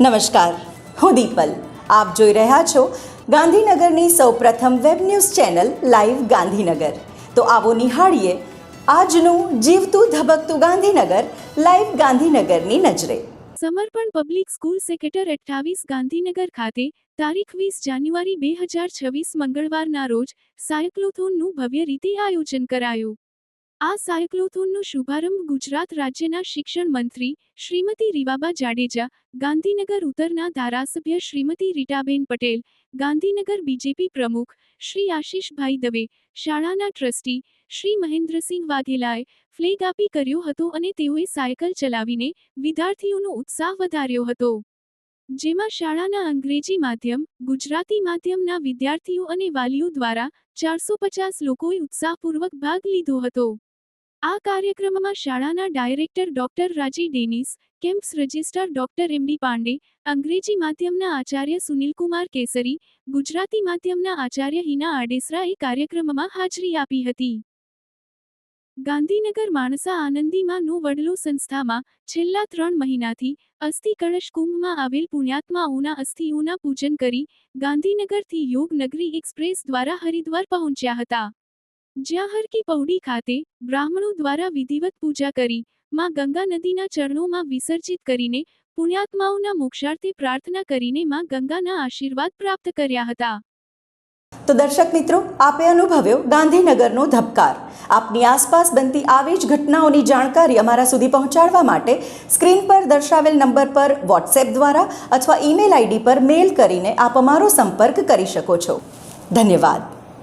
નમસ્કાર. હું દીપલ. આપ જોઈ રહ્યા છો ગાંધીનગરની સૌપ્રથમ web news channel live Gandhinagar. તો આવો નિહાળીએ આજનું જીવતું ધબકતું ગાંધીનગર લાઈવ ગાંધીનગરની નજરે. સમર્પણ પબ્લિક સ્કૂલ સેક્ટર અઠ્ઠાવીસ ગાંધીનગર ખાતે તારીખ વીસ જાન્યુઆરી બે હજાર છવ્વીસ મંગળવારના રોજ સાયક્લોથોનનું ભવ્ય રીતે આયોજન કરાયું. આ સાયક્લોથોનનો શુભારંભ ગુજરાત રાજ્યના શિક્ષણ મંત્રી શ્રીમતી રીવાબા જાડેજા, ગાંધીનગર ઉત્તરના ધારાસભ્ય શ્રીમતી રીટાબેન પટેલ, ગાંધીનગર બીજેપી પ્રમુખ શ્રી આશીષભાઈ દવે, શાળાના ટ્રસ્ટી શ્રી મહેન્દ્રસિંહ વાઘેલાએ ફ્લેગ આપી કર્યો હતો અને તેઓએ સાયકલ ચલાવીને વિદ્યાર્થીઓનો ઉત્સાહ વધાર્યો હતો. જેમાં શાળાના અંગ્રેજી માધ્યમ, ગુજરાતી માધ્યમના વિદ્યાર્થીઓ અને વાલીઓ દ્વારા ચારસો પચાસ લોકોએ ઉત્સાહપૂર્વક ભાગ લીધો હતો. આ કાર્યક્રમમાં શાળાના ડાયરેક્ટર ડોક્ટર રાજી ડેનિસ, કેમ્પ્સ રજિસ્ટ્રાર ડોક્ટર એમડી પાંડે, અંગ્રેજી માધ્યમના આચાર્ય સુનિલકુમાર કેસરી, ગુજરાતી માધ્યમના આચાર્ય હિના આડેસરાએ કાર્યક્રમમાં હાજરી આપી હતી. ગાંધીનગર માણસા આનંદીમાં નો વડલો સંસ્થામાં છેલ્લા ત્રણ મહિનાથી અસ્થિ કળશ કુંભમાં આવેલ પુણ્યાત્માઓના અસ્થિઓના પૂજન કરી ગાંધીનગરથી યોગનગરી એક્સપ્રેસ દ્વારા હરિદ્વાર પહોંચ્યા હતા. જ્યાં હરકી પૌડી ખાતે બ્રાહ્મણો દ્વારા વિધિવત પૂજા કરી, માં ગંગા નદીના ચરણોમાં વિસર્જિત કરીને પુણ્યાત્માઓના મોક્ષાર્થે પ્રાર્થના કરીને માં ગંગાના આશીર્વાદ પ્રાપ્ત કર્યા હતા. તો દર્શક મિત્રો, આપે અનુભવ્યો ગાંધીનગરનો ધબકાર. આપની આસપાસ બનતી આવી જ ઘટનાઓની જાણકારી અમારા સુધી પહોંચાડવા માટે સ્ક્રીન પર દર્શાવેલ નંબર પર વોટ્સએપ દ્વારા અથવા ઈમેલ આઈડી પર મેલ કરીને આપ અમારો સંપર્ક કરી શકો છો. ધન્યવાદ.